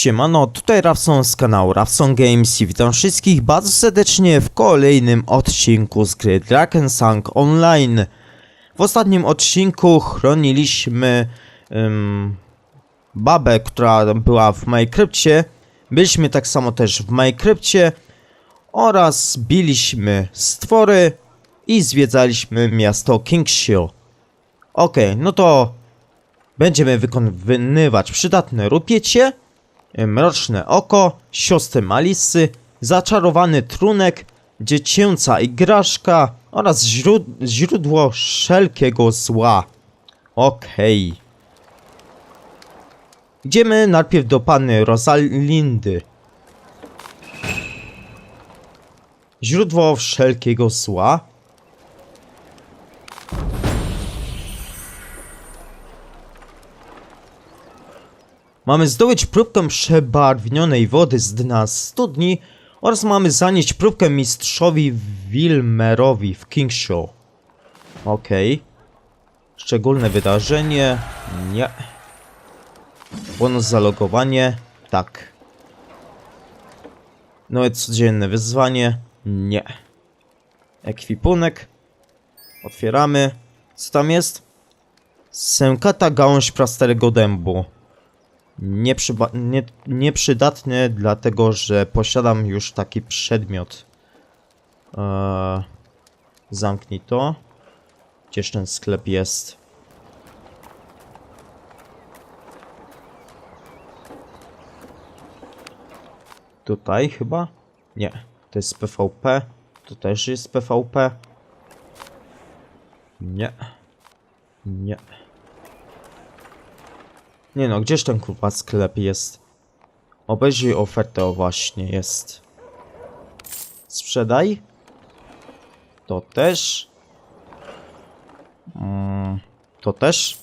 Siemano, tutaj Rafson z kanału Rafson Games i witam wszystkich bardzo serdecznie w kolejnym odcinku z gry Drakensang Online. W ostatnim odcinku chroniliśmy ym, babę, która była w Minecrafcie. Byliśmy tak samo też w Minecrafcie oraz biliśmy stwory i zwiedzaliśmy miasto Kingshill. Okej, no to będziemy wykonywać przydatne rupiecie. Mroczne oko, siostry Malisy, zaczarowany trunek, dziecięca igraszka oraz źród źródło wszelkiego zła. Okej. Idziemy najpierw do panny Rosalindy. Źródło wszelkiego zła. Mamy zdobyć próbkę przebarwnionej wody z dna studni oraz mamy zanieść próbkę mistrzowi Wilmerowi w Kingshaw. Okej. Szczególne wydarzenie? Nie. Bonus zalogowanie? Tak. Nowe codzienne wyzwanie? Nie. Ekwipunek? Otwieramy. Co tam jest? Sękata gałąź prastarego dębu nieprzyba- nie, nieprzydatny, dlatego że posiadam już taki przedmiot. Eee, zamknij to. Gdzież ten sklep jest? Tutaj chyba? Nie. To jest PvP. To też jest PvP. Nie. Nie. Nie no, gdzież ten kurwa sklep jest? Obejrzyj ofertę, o właśnie, jest. Sprzedaj. To też. Mm, to też.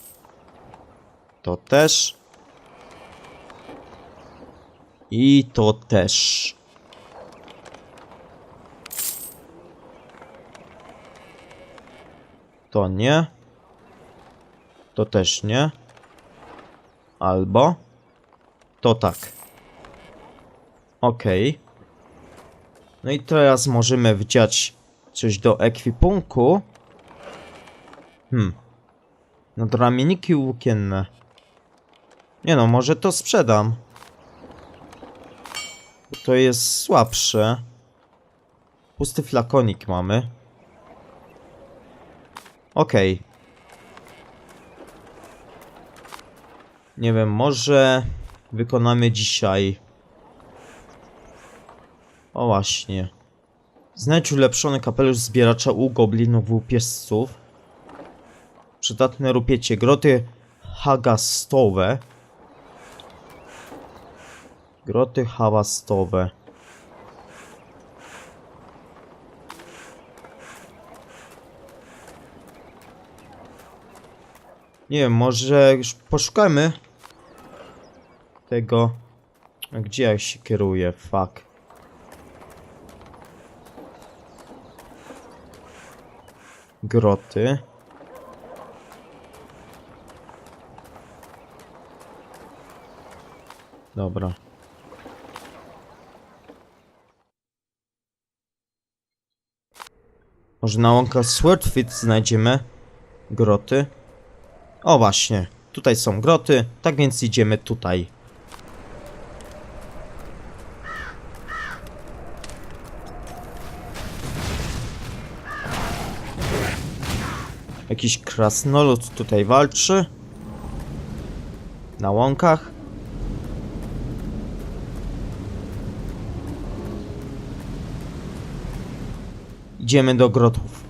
To też. I to też. To nie. To też nie. Albo to tak. Okej. No i teraz możemy wdziać coś do ekwipunku. Hmm. No to ramienniki łukienne. Nie no, może to sprzedam. To jest słabsze. Pusty flakonik mamy. Okej. Nie wiem, może wykonamy dzisiaj. O właśnie. Znajdź ulepszony kapelusz zbieracza u goblinów łupiesców. Przydatne rupiecie. Groty hagastowe. Groty hawastowe. Nie wiem, może już poszukamy tego. Gdzie ja się kieruję? Fuck. Groty. Dobra. Może na łąkach Swordfit znajdziemy groty? O właśnie, tutaj są groty, tak więc idziemy tutaj. Jakiś krasnolud tutaj walczy. Na łąkach. Idziemy do grotów.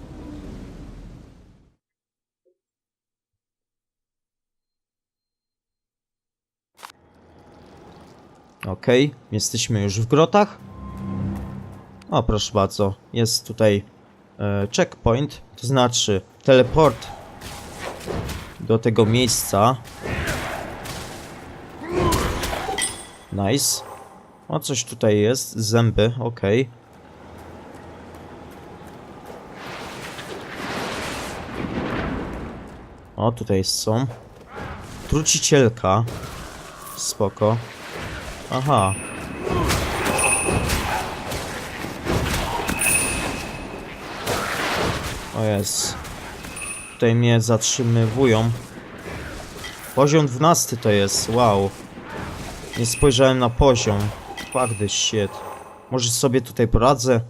Okej, jesteśmy już w grotach. O, proszę bardzo, jest tutaj checkpoint, to znaczy teleport do tego miejsca. Nice. O, coś tutaj jest. Zęby, okej. O, tutaj są. Trucicielka. Spoko. Aha. O jest. Tutaj mnie zatrzymywują. Poziom 12 to jest, wow. Nie spojrzałem na poziom. Fuck this shit. Może sobie tutaj poradzę.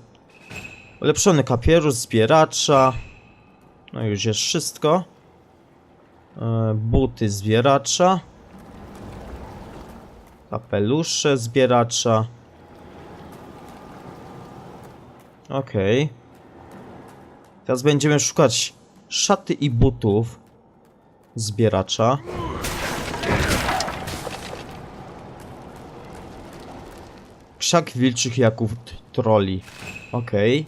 Ulepszony kapierus, zbieracza. No już jest wszystko. E, buty zbieracza. Kapelusze zbieracza. Okej. Teraz będziemy szukać szaty i butów zbieracza. Krzak wilczych jaków troli. Okej.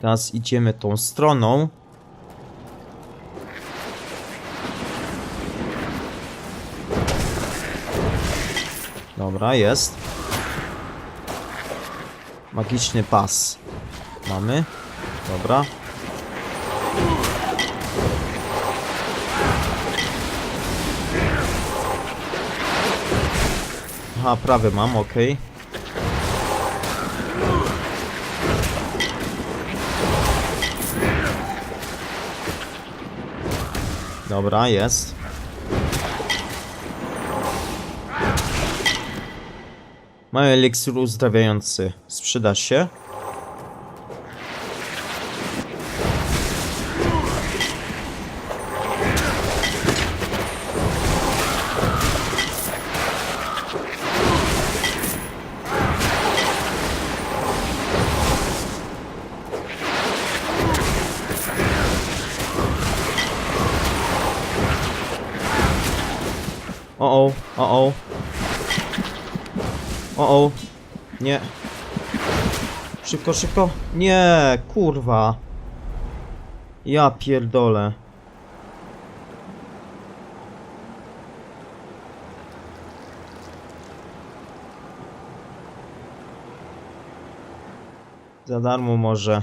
Teraz idziemy tą stroną. Dobra, jest. Magiczny pas. Mamy. Dobra. Aha, prawy mam, ok. Dobra, jest. Mały eliksir uzdrawiający. Sprzyda się. O o, o o. O. Nie. Szybko, szybko. Nie, kurwa. Ja pierdolę. Za darmo może.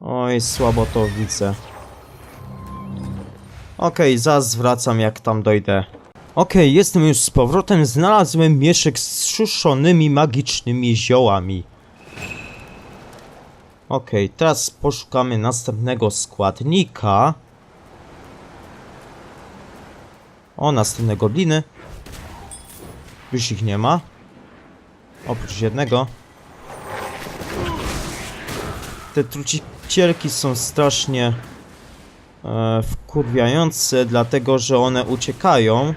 Oj, słabo to widzę. Okej, zaraz wracam jak tam dojdę. Okej, jestem już z powrotem. Znalazłem mieszek z suszonymi magicznymi ziołami. Okej, teraz poszukamy następnego składnika. O, następne gobliny. Już ich nie ma. Oprócz jednego. Te trucicielki są strasznie e, wkurwiające, dlatego że one uciekają.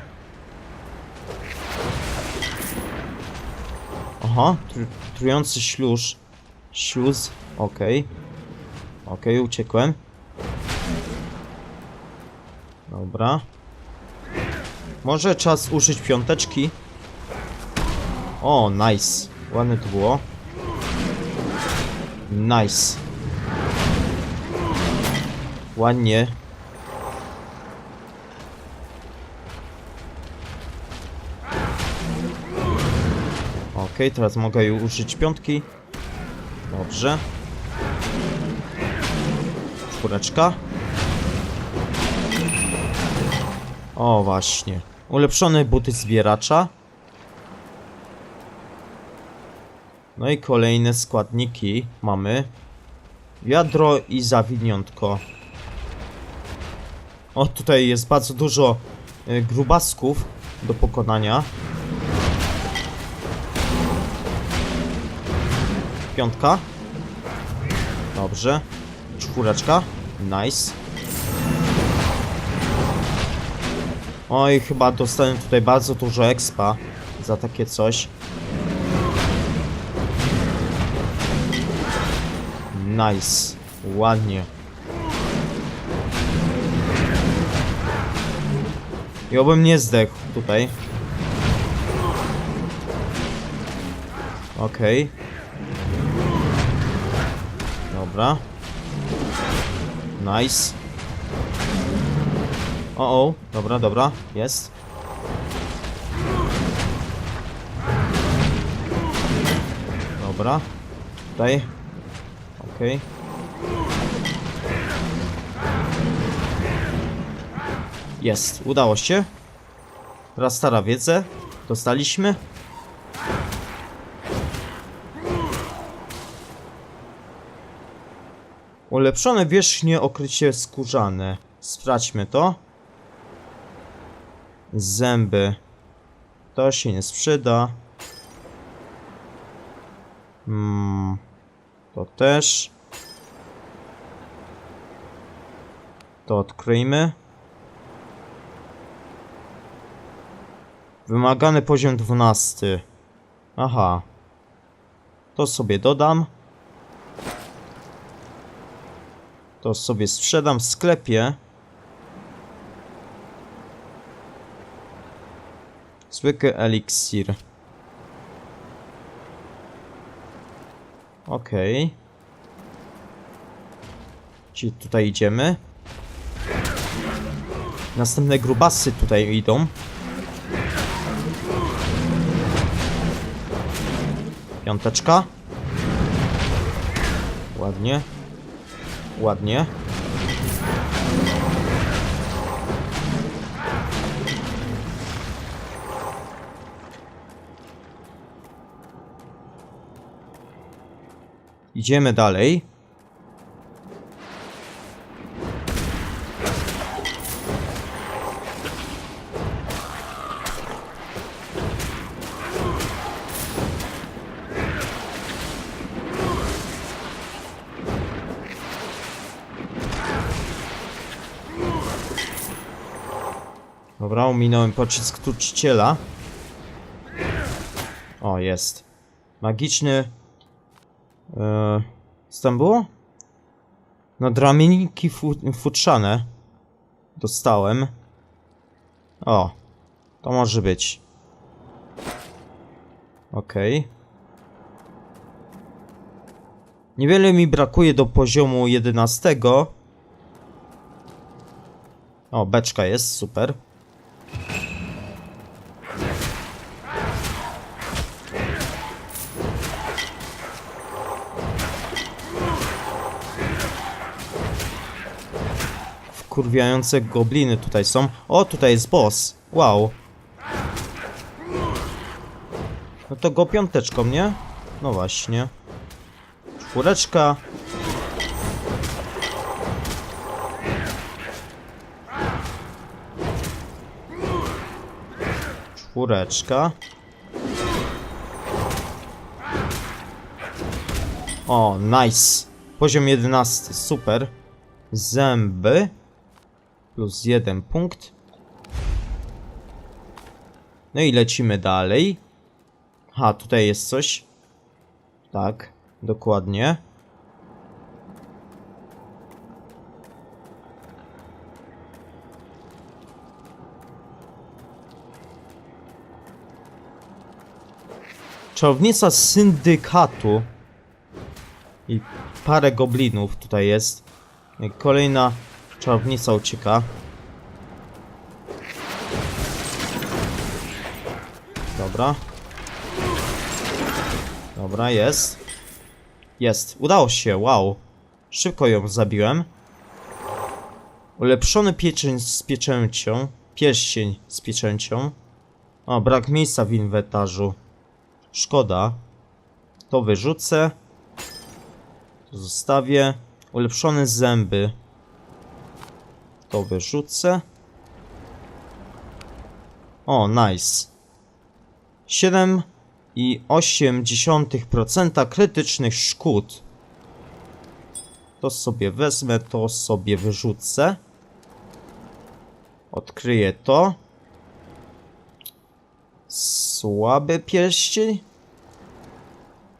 Aha, tru, trujący śluz. Śluz, okej. Okej, uciekłem. Dobra. Może czas użyć piąteczki. O, nice. Ładne to było. Nice. Ładnie. Okej, teraz mogę już użyć piątki. Dobrze. Czwóreczka. O, właśnie. Ulepszone buty zbieracza. No i kolejne składniki mamy. Wiadro i zawiniątko. O, tutaj jest bardzo dużo y, grubasków do pokonania. Piątka. Dobrze. Czwóreczka. Nice. Oj, chyba dostałem tutaj bardzo dużo expa za takie coś. Nice. Ładnie. I obym nie zdechł tutaj. Okej. Dobra. Nice. O, o, dobra, dobra, jest. Dobra. Tutaj. Okej. Jest, udało się. Raz stara wiedzę. Dostaliśmy. Ulepszone wierzchnie okrycie skórzane. Sprawdźmy to. Zęby. To się nie sprzeda. Mm, to też. To odkryjmy. Wymagany poziom 12. Aha. To sobie dodam. To sobie sprzedam w sklepie. Zwykły eliksir. Okej. Czyli tutaj idziemy. Następne grubasy tutaj idą. Piąteczka. Ładnie. Ładnie. Idziemy dalej. Dobra, ominąłem pocisk truciciela. O, jest. Magiczny... Eee, co tam było? No, dramienniki fu futrzane. Dostałem. O, to może być. Okej. Niewiele mi brakuje do poziomu 11. O, beczka jest, super. Wkurwiające gobliny tutaj są. O, tutaj jest boss. Wow. No to go piąteczką, nie? No właśnie. Czwóreczka. Czwóreczka. O, nice. Poziom 11, super. Zęby. Plus jeden punkt. No i lecimy dalej. Ha, tutaj jest coś. Tak, dokładnie. Czarownica syndykatu. I parę goblinów tutaj jest. Kolejna czarownica ucieka. Dobra. Dobra, jest. Jest. Udało się, wow. Szybko ją zabiłem. Ulepszony pieczeń z pieczęcią. Pierścień z pieczęcią. O, brak miejsca w inwentarzu. Szkoda. To wyrzucę. To zostawię. Ulepszone zęby. To wyrzucę. O, nice. 7,8% krytycznych szkód. To sobie wezmę, to sobie wyrzucę. Odkryję to. Słaby pierścień?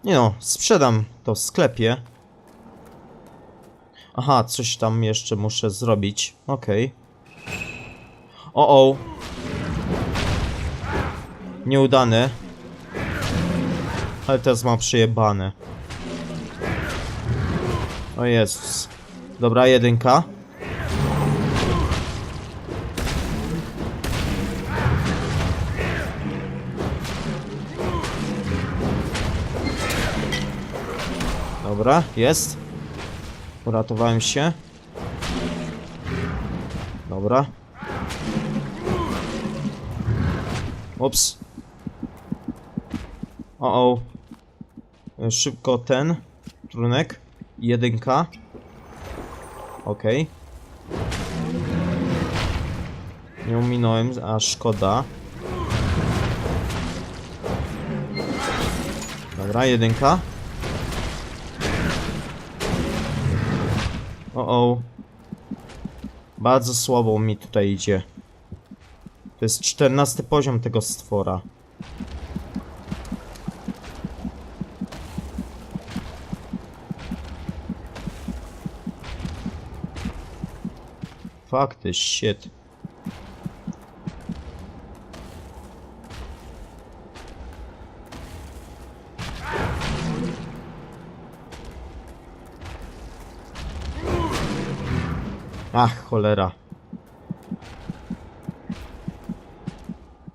Nie no, sprzedam to w sklepie. Aha, coś tam jeszcze muszę zrobić. Okej. O, o. Nieudane. Ale teraz mam przejebane. O Jezus. Dobra, jedynka. Dobra, jest. Uratowałem się. Dobra. Ups. O, o. Szybko ten. Trunek. Jedynka. Okej. Nie ominąłem, a szkoda. Dobra, jedynka. O. Bardzo słabo mi tutaj idzie. To jest czternasty poziom tego stwora. This shit. Ach, cholera.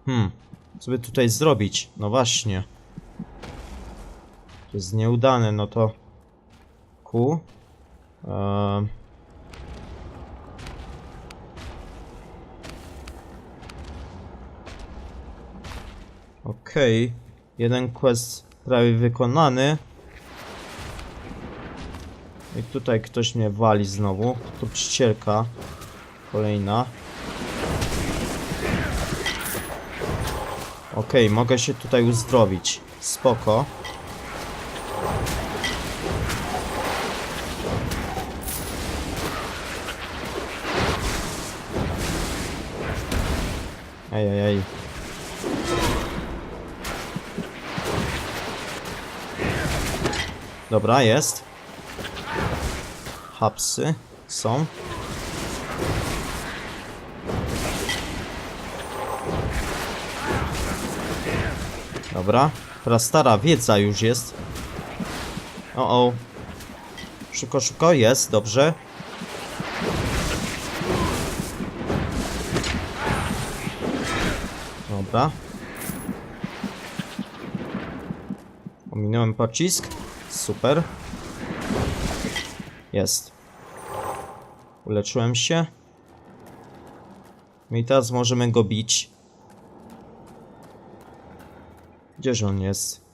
Hmm, co by tutaj zrobić? No właśnie. To jest nieudane, no to... Ku. Ehm. Okej, jeden quest prawie wykonany. I tutaj ktoś mnie wali znowu. Tu czcielka. Kolejna. Okej, mogę się tutaj uzdrowić. Spoko. Ej, ej, ej. Dobra, jest. Hapsy są. Dobra, teraz stara wiedza już jest. O, o. Szybko, szybko, jest, dobrze. Dobra. Ominąłem pocisk. Super. Jest. Uleczyłem się. No i teraz możemy go bić. Gdzież on jest?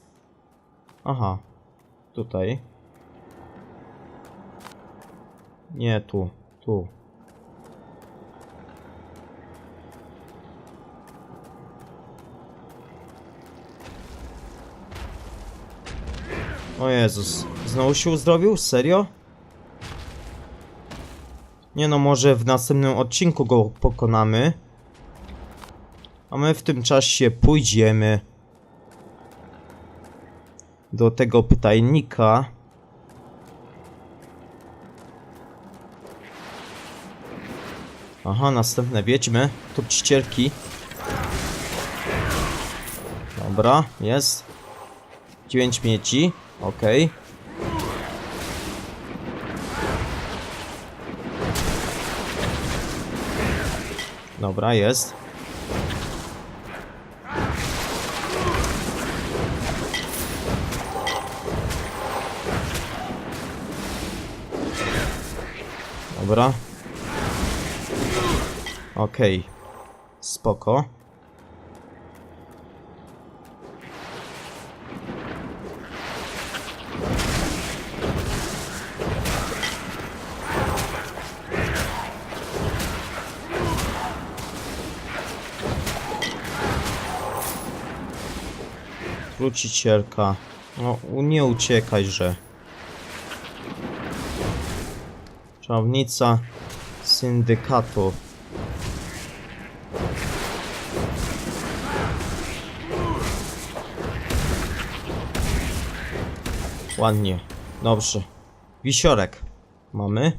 Aha. Tutaj. Nie, tu. Tu. O Jezus. Znowu się uzdrowił? Serio? Nie no, może w następnym odcinku go pokonamy. A my w tym czasie pójdziemy do tego pytajnika. Aha, następne wiedźmy. Tu czcierki. Dobra, jest. 9 mieci. Okej. Dobra, jest. Dobra. Okej. Spoko. Trucicielka. No, nie uciekaj, że. Czarownica syndykatu. Ładnie. Dobrze. Wisiorek. Mamy.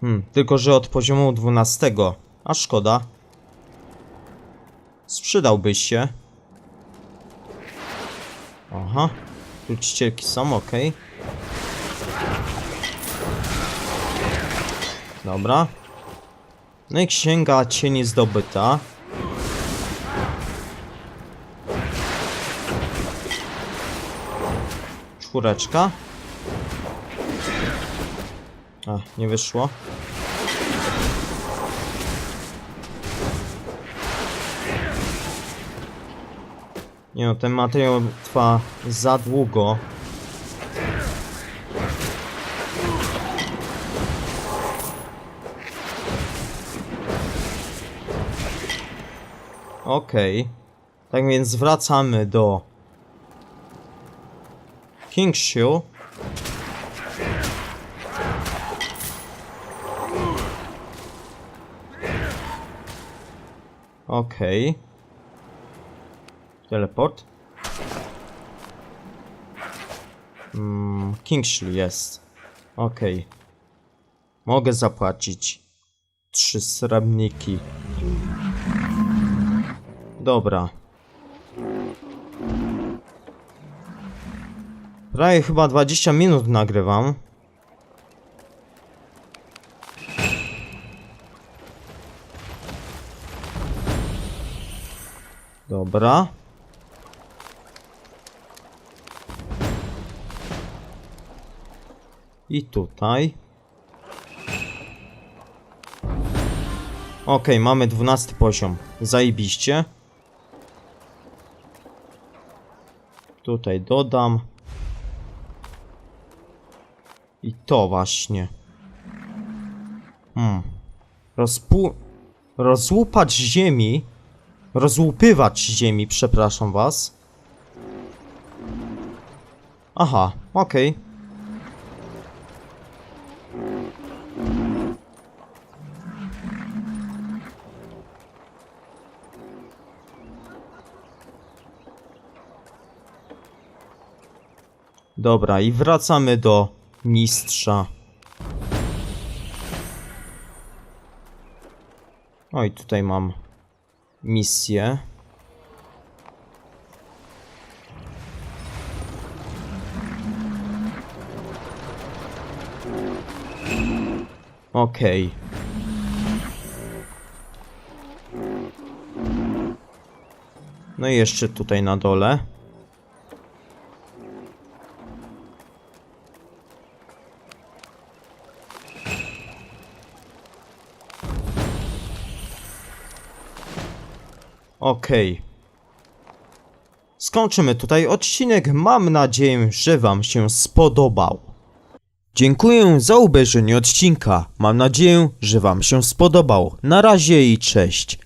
Hmm, tylko że od poziomu 12. A szkoda. Sprzydałbyś się. Aha. Tu ścierki są, ok. Dobra. No i księga cieni zdobyta. Czwóreczka. A, nie wyszło. Nie no, ten materiał trwa za długo. Okej. Tak więc wracamy do Kingshill. Okej. Teleport. Mm, Kingshill jest. Okej. Mogę zapłacić. Trzy srebrniki. Dobra. Prawie chyba 20 minut nagrywam. Dobra. I tutaj. Okej, mamy 12 poziom. Zajebiście. Tutaj dodam. I to właśnie. Hmm. Rozpu... Rozłupać ziemi. Rozłupywać ziemi, przepraszam was. Aha, okej. Dobra, i wracamy do mistrza. Oj, tutaj mam misję. Okej. No i jeszcze tutaj na dole. Okej. Skończymy tutaj odcinek. Mam nadzieję, że Wam się spodobał. Dziękuję za obejrzenie odcinka. Mam nadzieję, że Wam się spodobał. Na razie i cześć.